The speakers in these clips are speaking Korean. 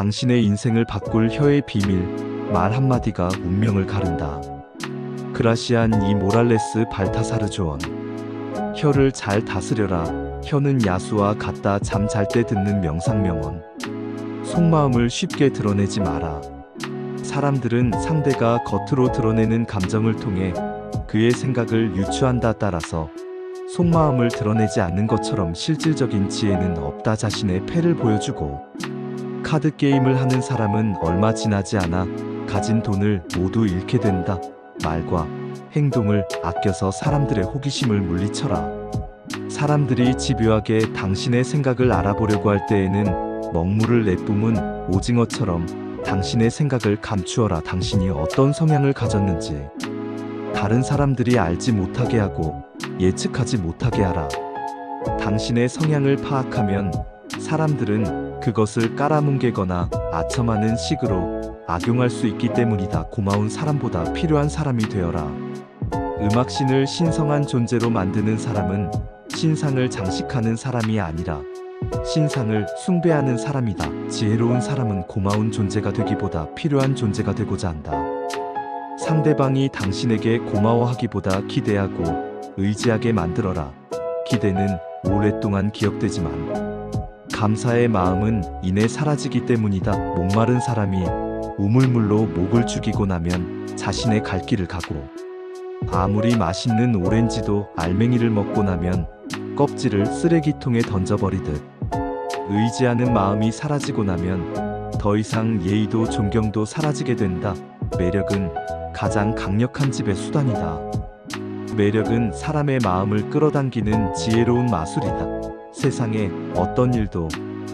당신의 인생을 바꿀 혀의 비밀, 말 한마디가 운명을 가른다. 그라시안 이 모랄레스 발타사르 조언. 혀를 잘 다스려라. 혀는 야수와 같다. 잠 잘 때 듣는 명상명언. 속마음을 쉽게 드러내지 마라. 사람들은 상대가 겉으로 드러내는 감정을 통해 그의 생각을 유추한다 따라서 속마음을 드러내지 않는 것처럼 실질적인 지혜는 없다 자신의 패를 보여주고 카드 게임을 하는 사람은 얼마 지나지 않아 가진 돈을 모두 잃게 된다. 말과 행동을 아껴서 사람들의 호기심을 물리쳐라. 사람들이 집요하게 당신의 생각을 알아보려고 할 때에는 먹물을 내뿜은 오징어처럼 당신의 생각을 감추어라. 당신이 어떤 성향을 가졌는지 다른 사람들이 알지 못하게 하고 예측하지 못하게 하라. 당신의 성향을 파악하면 사람들은 그것을 깔아뭉개거나 아첨하는 식으로 악용할 수 있기 때문이다. 고마운 사람보다 필요한 사람이 되어라. 음악신을 신성한 존재로 만드는 사람은 신상을 장식하는 사람이 아니라 신상을 숭배하는 사람이다. 지혜로운 사람은 고마운 존재가 되기보다 필요한 존재가 되고자 한다. 상대방이 당신에게 고마워하기보다 기대하고 의지하게 만들어라. 기대는 오랫동안 기억되지만 감사의 마음은 이내 사라지기 때문이다. 목마른 사람이 우물물로 목을 죽이고 나면 자신의 갈 길을 가고 아무리 맛있는 오렌지도 알맹이를 먹고 나면 껍질을 쓰레기통에 던져버리듯 의지하는 마음이 사라지고 나면 더 이상 예의도 존경도 사라지게 된다. 매력은 가장 강력한 집의 수단이다. 매력은 사람의 마음을 끌어당기는 지혜로운 마술이다. 세상에 어떤 일도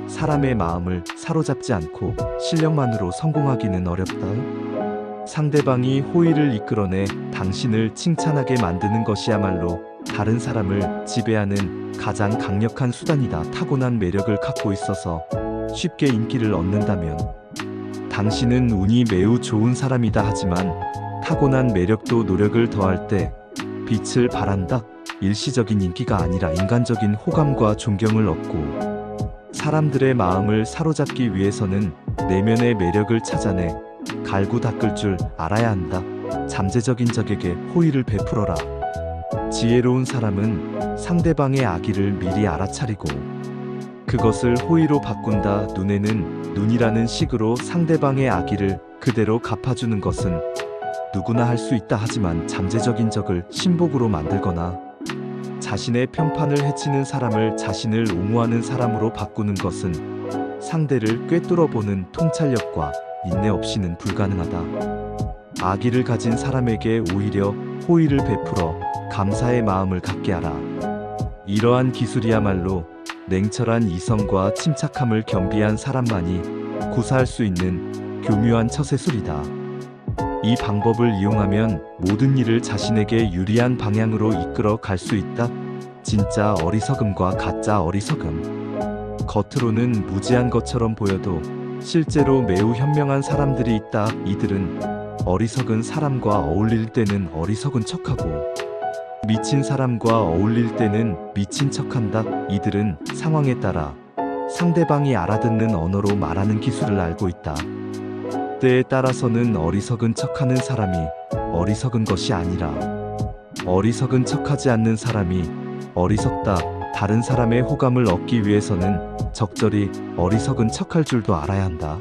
사람의 마음을 사로잡지 않고 실력만으로 성공하기는 어렵다. 상대방이 호의를 이끌어내 당신을 칭찬하게 만드는 것이야말로 다른 사람을 지배하는 가장 강력한 수단이다. 타고난 매력을 갖고 있어서 쉽게 인기를 얻는다면 당신은 운이 매우 좋은 사람이다 하지만 타고난 매력도 노력을 더할 때 빛을 발한다. 일시적인 인기가 아니라 인간적인 호감과 존경을 얻고 사람들의 마음을 사로잡기 위해서는 내면의 매력을 찾아내 갈고 닦을 줄 알아야 한다. 잠재적인 적에게 호의를 베풀어라. 지혜로운 사람은 상대방의 악의를 미리 알아차리고 그것을 호의로 바꾼다. 눈에는 눈이라는 식으로 상대방의 악의를 그대로 갚아주는 것은 누구나 할 수 있다 하지만 잠재적인 적을 신복으로 만들거나 자신의 편판을 해치는 사람을 자신을 옹호하는 사람으로 바꾸는 것은 상대를 꿰뚫어 보는 통찰력과 인내 없이는 불가능하다. 악의를 가진 사람에게 오히려 호의를 베풀어 감사의 마음을 갖게 하라. 이러한 기술이야말로 냉철한 이성과 침착함을 겸비한 사람만이 구사할 수 있는 교묘한 처세술이다. 이 방법을 이용하면 모든 일을 자신에게 유리한 방향으로 이끌어 갈 수 있다. 진짜 어리석음과 가짜 어리석음. 겉으로는 무지한 것처럼 보여도 실제로 매우 현명한 사람들이 있다. 이들은 어리석은 사람과 어울릴 때는 어리석은 척하고 미친 사람과 어울릴 때는 미친 척한다. 이들은 상황에 따라 상대방이 알아듣는 언어로 말하는 기술을 알고 있다. 때에 따라서는 어리석은 척하는 사람이 어리석은 것이 아니라 어리석은 척하지 않는 사람이 어리석다. 다른 사람의 호감을 얻기 위해서는 적절히 어리석은 척할 줄도 알아야 한다.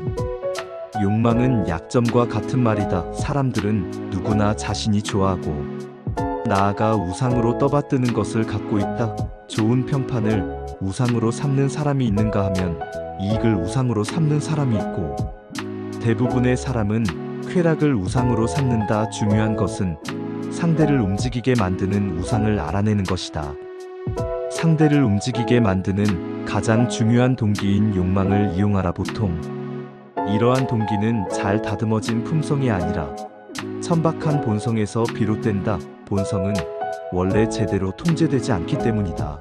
욕망은 약점과 같은 말이다. 사람들은 누구나 자신이 좋아하고 나아가 우상으로 떠받드는 것을 갖고 있다. 좋은 평판을 우상으로 삼는 사람이 있는가 하면 이익을 우상으로 삼는 사람이 있고 대부분의 사람은 쾌락을 우상으로 삼는다. 중요한 것은 상대를 움직이게 만드는 우상을 알아내는 것이다. 상대를 움직이게 만드는 가장 중요한 동기인 욕망을 이용하라 보통. 이러한 동기는 잘 다듬어진 품성이 아니라 천박한 본성에서 비롯된다. 본성은 원래 제대로 통제되지 않기 때문이다.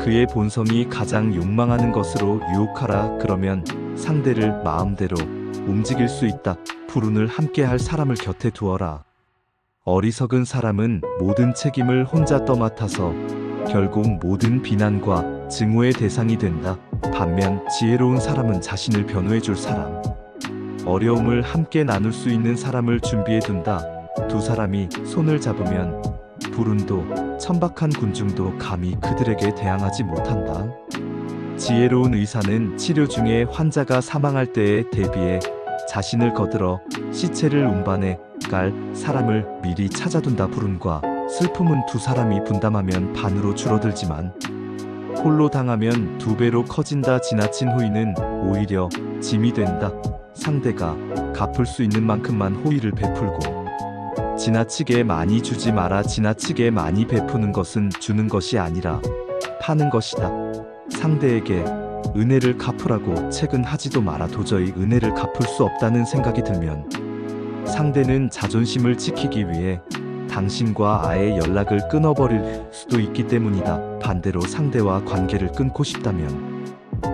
그의 본성이 가장 욕망하는 것으로 유혹하라 그러면 상대를 마음대로 움직일 수 있다. 불운을 함께할 사람을 곁에 두어라. 어리석은 사람은 모든 책임을 혼자 떠맡아서 결국 모든 비난과 증오의 대상이 된다. 반면 지혜로운 사람은 자신을 변호해 줄 사람. 어려움을 함께 나눌 수 있는 사람을 준비해 둔다. 두 사람이 손을 잡으면 불운도 천박한 군중도 감히 그들에게 대항하지 못한다. 지혜로운 의사는 치료 중에 환자가 사망할 때에 대비해 자신을 거들어 시체를 운반해 깔 사람을 미리 찾아둔다. 불운과 슬픔은 두 사람이 분담하면 반으로 줄어들지만 홀로 당하면 두 배로 커진다. 지나친 호의는 오히려 짐이 된다. 상대가 갚을 수 있는 만큼만 호의를 베풀고 지나치게 많이 주지 마라. 지나치게 많이 베푸는 것은 주는 것이 아니라 파는 것이다. 상대에게 은혜를 갚으라고 책은 하지도 마라. 도저히 은혜를 갚을 수 없다는 생각이 들면 상대는 자존심을 지키기 위해 당신과 아예 연락을 끊어버릴 수도 있기 때문이다. 반대로 상대와 관계를 끊고 싶다면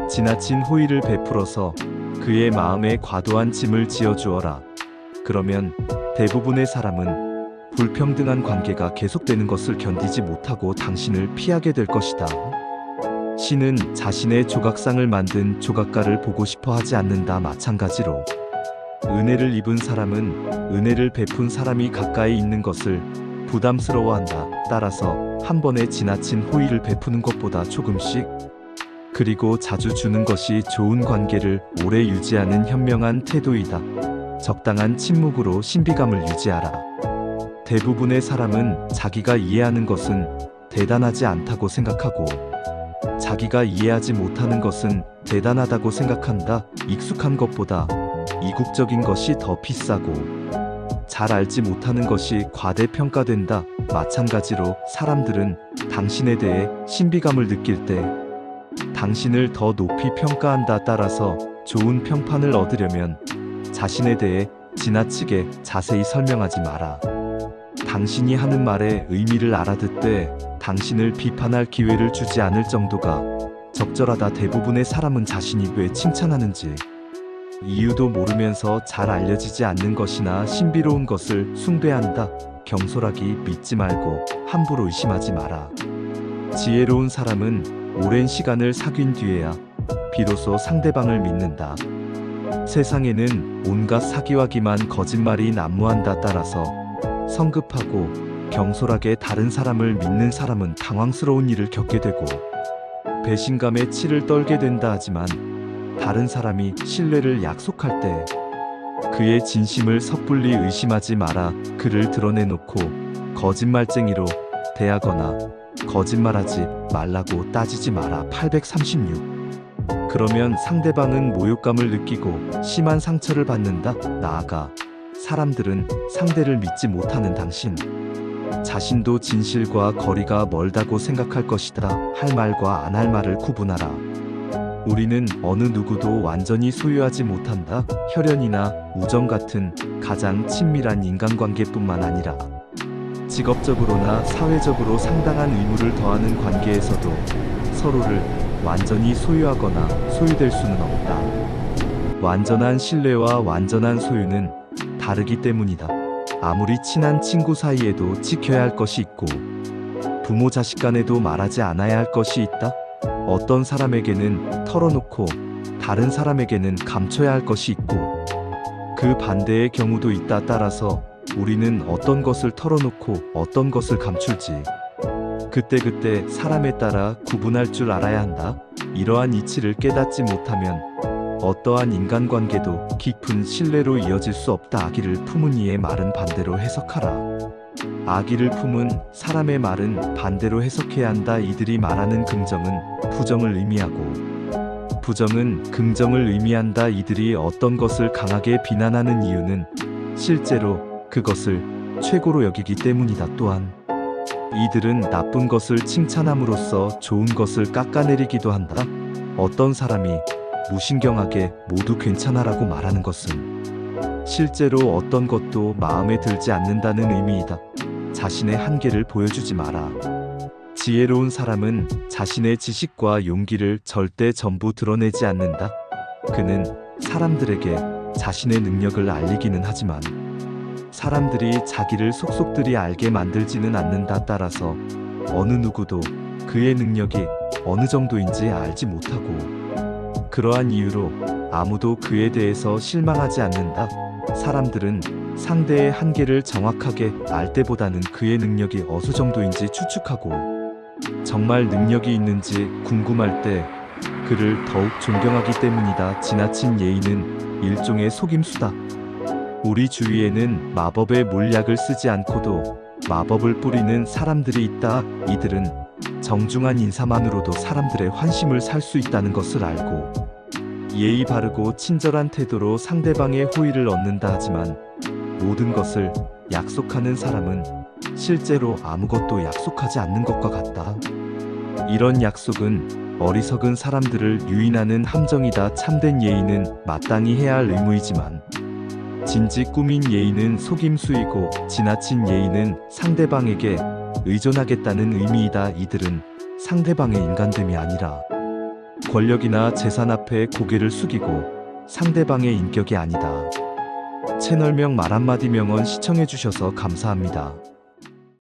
지나친 호의를 베풀어서 그의 마음에 과도한 짐을 지어주어라. 그러면 대부분의 사람은 불평등한 관계가 계속되는 것을 견디지 못하고 당신을 피하게 될 것이다. 신은 자신의 조각상을 만든 조각가를 보고 싶어 하지 않는다. 마찬가지로 은혜를 입은 사람은 은혜를 베푼 사람이 가까이 있는 것을 부담스러워한다. 따라서 한 번에 지나친 호의를 베푸는 것보다 조금씩 그리고 자주 주는 것이 좋은 관계를 오래 유지하는 현명한 태도이다. 적당한 침묵으로 신비감을 유지하라. 대부분의 사람은 자기가 이해하는 것은 대단하지 않다고 생각하고 자기가 이해하지 못하는 것은 대단하다고 생각한다. 익숙한 것보다 이국적인 것이 더 비싸고 잘 알지 못하는 것이 과대평가된다. 마찬가지로 사람들은 당신에 대해 신비감을 느낄 때 당신을 더 높이 평가한다. 따라서 좋은 평판을 얻으려면 자신에 대해 지나치게 자세히 설명하지 마라. 당신이 하는 말의 의미를 알아듣되 당신을 비판할 기회를 주지 않을 정도가 적절하다. 대부분의 사람은 자신이 왜 칭찬하는지 이유도 모르면서 잘 알려지지 않는 것이나 신비로운 것을 숭배한다. 경솔하기 믿지 말고 함부로 의심하지 마라. 지혜로운 사람은 오랜 시간을 사귄 뒤에야 비로소 상대방을 믿는다. 세상에는 온갖 사기와 기만 거짓말이 난무한다 따라서 성급하고 경솔하게 다른 사람을 믿는 사람은 당황스러운 일을 겪게 되고 배신감에 치를 떨게 된다 하지만 다른 사람이 신뢰를 약속할 때 그의 진심을 섣불리 의심하지 마라 그를 드러내놓고 거짓말쟁이로 대하거나 거짓말하지 말라고 따지지 마라 836 그러면 상대방은 모욕감을 느끼고 심한 상처를 받는다. 나아가 사람들은 상대를 믿지 못하는 당신 자신도 진실과 거리가 멀다고 생각할 것이다. 할 말과 안 할 말을 구분하라. 우리는 어느 누구도 완전히 소유하지 못한다. 혈연이나 우정 같은 가장 친밀한 인간관계뿐만 아니라 직업적으로나 사회적으로 상당한 의무를 더하는 관계에서도 서로를 완전히 소유하거나 소유될 수는 없다. 완전한 신뢰와 완전한 소유는 다르기 때문이다. 아무리 친한 친구 사이에도 지켜야 할 것이 있고, 부모 자식 간에도 말하지 않아야 할 것이 있다. 어떤 사람에게는 털어놓고, 다른 사람에게는 감춰야 할 것이 있고, 그 반대의 경우도 있다. 따라서 우리는 어떤 것을 털어놓고 어떤 것을 감출지 그때그때 사람에 따라 구분할 줄 알아야 한다. 이러한 이치를 깨닫지 못하면 어떠한 인간관계도 깊은 신뢰로 이어질 수 없다. 아기를 품은 이의 말은 반대로 해석하라. 아기를 품은 사람의 말은 반대로 해석해야 한다. 이들이 말하는 긍정은 부정을 의미하고 부정은 긍정을 의미한다. 이들이 어떤 것을 강하게 비난하는 이유는 실제로 그것을 최고로 여기기 때문이다. 또한 이들은 나쁜 것을 칭찬함으로써 좋은 것을 깎아내리기도 한다. 어떤 사람이 무신경하게 모두 괜찮아라고 말하는 것은 실제로 어떤 것도 마음에 들지 않는다는 의미이다. 자신의 한계를 보여주지 마라. 지혜로운 사람은 자신의 지식과 용기를 절대 전부 드러내지 않는다. 그는 사람들에게 자신의 능력을 알리기는 하지만 사람들이 자기를 속속들이 알게 만들지는 않는다. 따라서 어느 누구도 그의 능력이 어느 정도인지 알지 못하고 그러한 이유로 아무도 그에 대해서 실망하지 않는다. 사람들은 상대의 한계를 정확하게 알 때보다는 그의 능력이 어느 정도인지 추측하고 정말 능력이 있는지 궁금할 때 그를 더욱 존경하기 때문이다. 지나친 예의는 일종의 속임수다. 우리 주위에는 마법의 물약을 쓰지 않고도 마법을 뿌리는 사람들이 있다. 이들은 정중한 인사만으로도 사람들의 환심을 살 수 있다는 것을 알고 예의 바르고 친절한 태도로 상대방의 호의를 얻는다 하지만 모든 것을 약속하는 사람은 실제로 아무것도 약속하지 않는 것과 같다. 이런 약속은 어리석은 사람들을 유인하는 함정이다. 참된 예의는 마땅히 해야 할 의무이지만 진지 꾸민 예의는 속임수이고 지나친 예의는 상대방에게 의존하겠다는 의미이다. 이들은 상대방의 인간됨이 아니라 권력이나 재산 앞에 고개를 숙이고 상대방의 인격이 아니다. 채널명 말 한마디 명언 시청해주셔서 감사합니다.